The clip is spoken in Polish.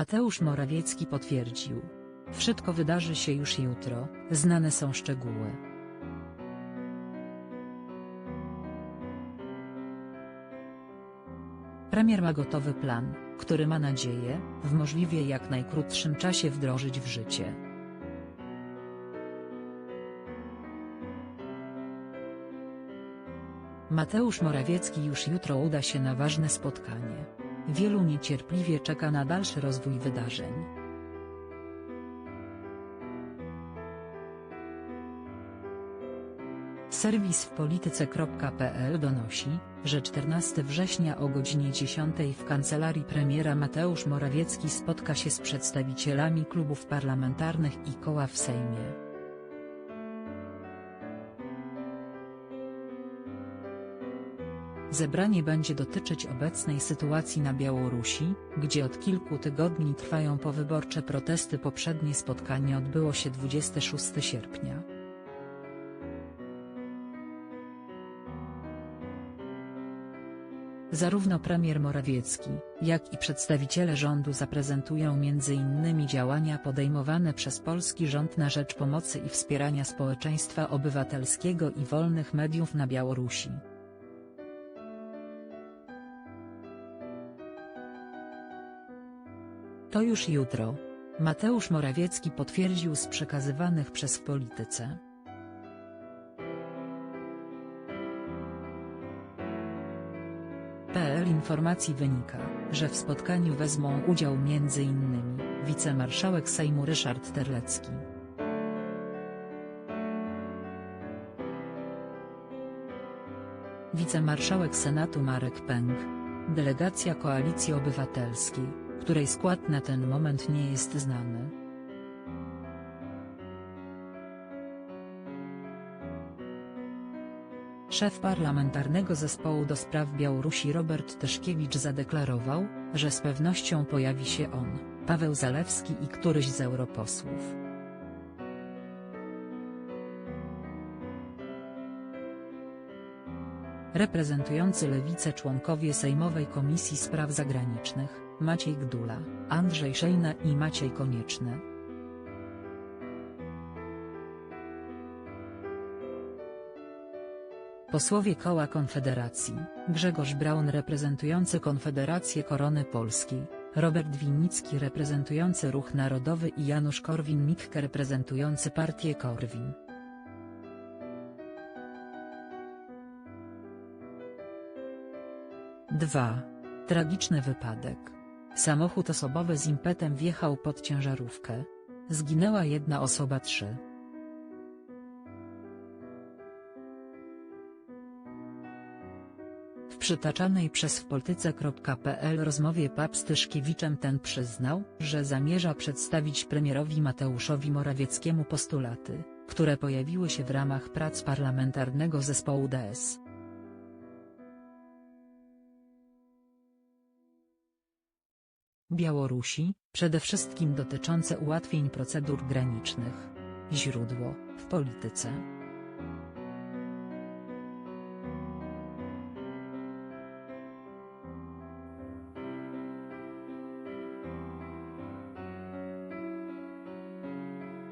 Mateusz Morawiecki potwierdził. Wszystko wydarzy się już jutro, znane są szczegóły. Premier ma gotowy plan, który ma nadzieję, w możliwie jak najkrótszym czasie wdrożyć w życie. Mateusz Morawiecki już jutro uda się na ważne spotkanie. Wielu niecierpliwie czeka na dalszy rozwój wydarzeń. Serwis w polityce.pl donosi, że 14 września o godzinie 10 w kancelarii premiera Mateusz Morawiecki spotka się z przedstawicielami klubów parlamentarnych i koła w Sejmie. Zebranie będzie dotyczyć obecnej sytuacji na Białorusi, gdzie od kilku tygodni trwają powyborcze protesty. Poprzednie spotkanie odbyło się 26 sierpnia. Zarówno premier Morawiecki, jak i przedstawiciele rządu zaprezentują m.in. działania podejmowane przez polski rząd na rzecz pomocy i wspierania społeczeństwa obywatelskiego i wolnych mediów na Białorusi. To już jutro. Mateusz Morawiecki potwierdził z przekazywanych przez w polityce. PL informacji wynika, że w spotkaniu wezmą udział m.in. wicemarszałek Sejmu Ryszard Terlecki. Wicemarszałek Senatu Marek Pęk. Delegacja Koalicji Obywatelskiej, której skład na ten moment nie jest znany. Szef Parlamentarnego Zespołu do Spraw Białorusi Robert Tyszkiewicz zadeklarował, że z pewnością pojawi się on, Paweł Zalewski i któryś z europosłów. Reprezentujący lewicę członkowie Sejmowej Komisji Spraw Zagranicznych, Maciej Gdula, Andrzej Szejna i Maciej Konieczny. Posłowie koła Konfederacji, Grzegorz Braun reprezentujący Konfederację Korony Polskiej, Robert Winnicki reprezentujący Ruch Narodowy i Janusz Korwin-Mikke reprezentujący partię Korwin. Dwa. Tragiczny wypadek. Samochód osobowy z impetem wjechał pod ciężarówkę. Zginęła jedna osoba 3. W przytaczanej przez wpolityce.pl rozmowie Pap z ten przyznał, że zamierza przedstawić premierowi Mateuszowi Morawieckiemu postulaty, które pojawiły się w ramach prac parlamentarnego zespołu DS. Białorusi, przede wszystkim dotyczące ułatwień procedur granicznych. Źródło, w polityce.